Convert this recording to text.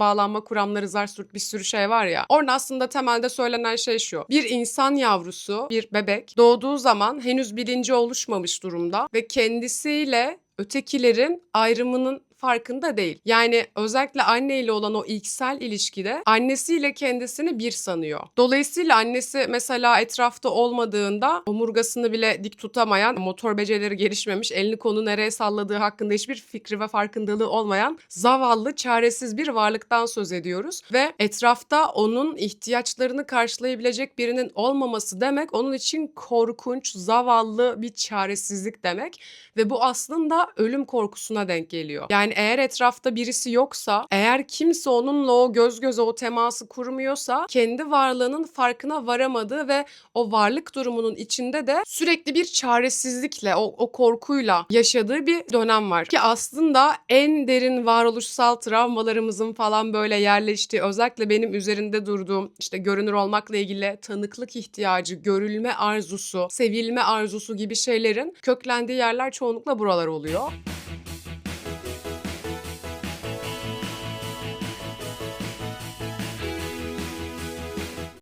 bağlanma kuramları, zarsurt bir sürü şey var ya. Orada aslında temelde söylenen şey şu. Bir insan yavrusu, bir bebek doğduğu zaman henüz bilinci oluşmamış durumda ve kendisiyle ötekilerin ayrımının farkında değil. Yani özellikle anneyle olan o ilksel ilişkide annesiyle kendisini bir sanıyor. Dolayısıyla annesi mesela etrafta olmadığında omurgasını bile dik tutamayan, motor becerileri gelişmemiş, elini konu nereye salladığı hakkında hiçbir fikri ve farkındalığı olmayan zavallı, çaresiz bir varlıktan söz ediyoruz. Ve etrafta onun ihtiyaçlarını karşılayabilecek birinin olmaması demek onun için korkunç, zavallı bir çaresizlik demek. Ve bu aslında ölüm korkusuna denk geliyor. Yani eğer etrafta birisi yoksa, eğer kimse onunla o göz göze o teması kurmuyorsa kendi varlığının farkına varamadığı ve o varlık durumunun içinde de sürekli bir çaresizlikle, o, o korkuyla yaşadığı bir dönem var. Ki aslında en derin varoluşsal travmalarımızın falan böyle yerleştiği, özellikle benim üzerinde durduğum işte görünür olmakla ilgili tanıklık ihtiyacı, görülme arzusu, sevilme arzusu gibi şeylerin köklendiği yerler çoğunlukla buralar oluyor.